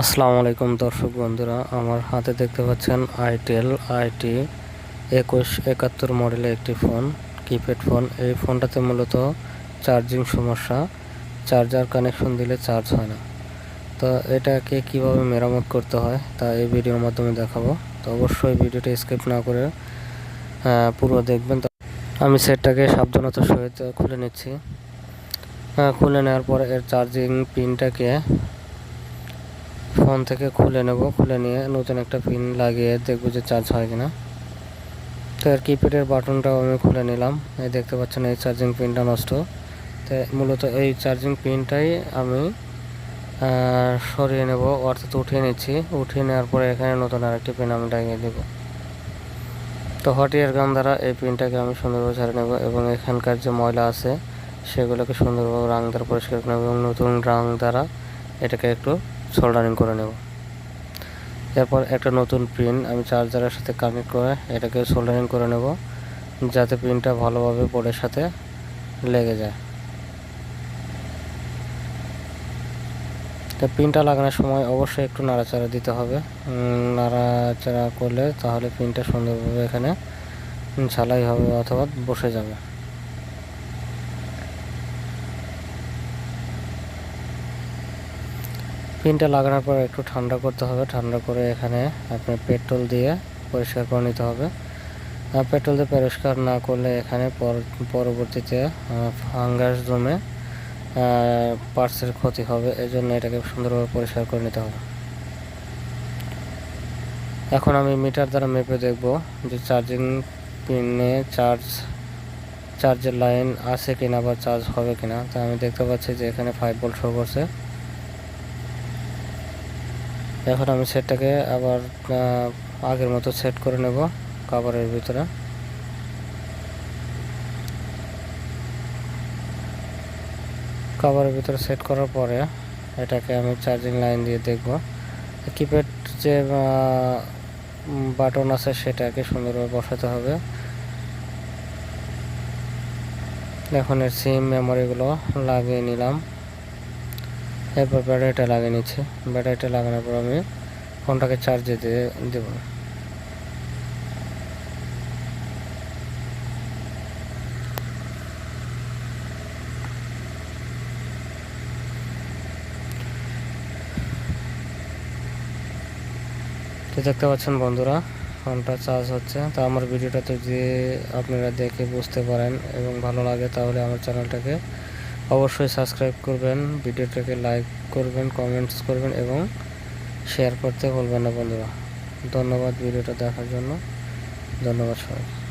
আসসালামু আলাইকুম দর্শক বন্ধুরা, আমার হাতে দেখতে পাচ্ছেন আইটেল আইটি একুশ একাত্তর মডেলের একটি ফোন কিপ্যাড ফোন এই ফোনটাতে মূলত চার্জিং সমস্যা চার্জার কানেকশন দিলে চার্জ হয় না। তো এটাকে কীভাবে মেরামত করতে হয় তা এই ভিডিওর মাধ্যমে দেখাবো। তো অবশ্যই ভিডিওটা স্কিপ না করে পুরো দেখবেন। আমি সেটটাকে সাবধানতার সহিত খুলে নিচ্ছি। খুলে নেওয়ার পর এর চার্জিং পিনটাকে ফোন থেকে খুলে নেব, খুলে নিয়ে নতুন একটা পিন লাগিয়ে দেখব যে চার্জ হয় কিনা। তো এর কিপ্যাডের বাটনটাও আমি খুলে নিলাম। এই দেখতে পাচ্ছেন, এই চার্জিং পিনটা নষ্ট। তো মূলত এই চার্জিং পিনটাই আমি সরিয়ে নেব, অর্থাৎ উঠিয়ে নিচ্ছি। উঠিয়ে নেওয়ার পরে এখানে নতুন আরেকটি পিন আমি লাগিয়ে দেব। তো হটিয়ার গান দ্বারা এই পিনটাকে আমি সুন্দরভাবে ঝাড়ে নেব এবং এখানকার যে ময়লা আছে, সেগুলোকে সুন্দরভাবে রাং দ্বারা পরিষ্কার করে নেব এবং নতুন রাং দ্বারা এটাকে একটু সোল্ডারিং করে নেব। এরপর একটা নতুন পিন, আমি চার্জারের সাথে কানেক্ট করে এটাকে সোল্ডারিং করে নেব, যাতে পিনটা ভালোভাবে বোর্ডের সাথে লেগে যায়। তো পিনটা লাগানোর সময় অবশ্যই একটু নাড়াচাড়া দিতে হবে। নাড়াচাড়া করলে তাহলে পিনটা সুন্দরভাবে এখানে ঝালাই হবে অথবা বসে যাবে। পিনটা লাগানোর পর একটু ঠান্ডা করতে হবে। ঠান্ডা করে এখানে আপনার পেট্রোল দিয়ে পরিষ্কার করে নিতে হবে। পেট্রোল দিয়ে পরিষ্কার না করলে এখানে পর- পরবর্তীতে ফাঙ্গাস জমে পার্টসের ক্ষতি হবে। এই জন্য এটাকে সুন্দরভাবে পরিষ্কার করে নিতে হবে। এখন আমি মিটার দ্বারা মেপে দেখব যে চার্জিং পিনে চার্জ চার্জের লাইন আছে কিনা বা চার্জ হবে কিনা। তা আমি দেখতে পাচ্ছি যে এখানে ফাইভ ভোল্ট শো করছে। এখন আমি সেটটাকে আবার আগের মতো সেট করে নেব কাভারের ভিতরে। কাভারের ভিতরে সেট করার পরে এটাকে আমি চার্জিং লাইন দিয়ে দেখব। কিপ্যাড যে বাটন আছে সেটাকে সুন্দরভাবে বসাতে হবে। এখন এর সিম মেমোরিগুলো লাগিয়ে নিলাম। এরপর ব্যাটারিটা লাগিয়ে নিচ্ছে। ব্যাটারিটা লাগানোর পর আমি ফোনটাকে চার্জে দিয়ে দেব। তো দেখতে পাচ্ছেন বন্ধুরা, ফোনটা চার্জ হচ্ছে। তো আমার ভিডিওটাতে যে আপনারা দেখে বুঝতে পারেন এবং ভালো লাগে, তাহলে আমার চ্যানেলটাকে অবশ্যই সাবস্ক্রাইব করবেন, ভিডিওটাকে লাইক করবেন, কমেন্টস করবেন এবং শেয়ার করতে ভুলবেন না বন্ধুরা। ধন্যবাদ ভিডিওটা দেখার জন্য। ধন্যবাদ সবাই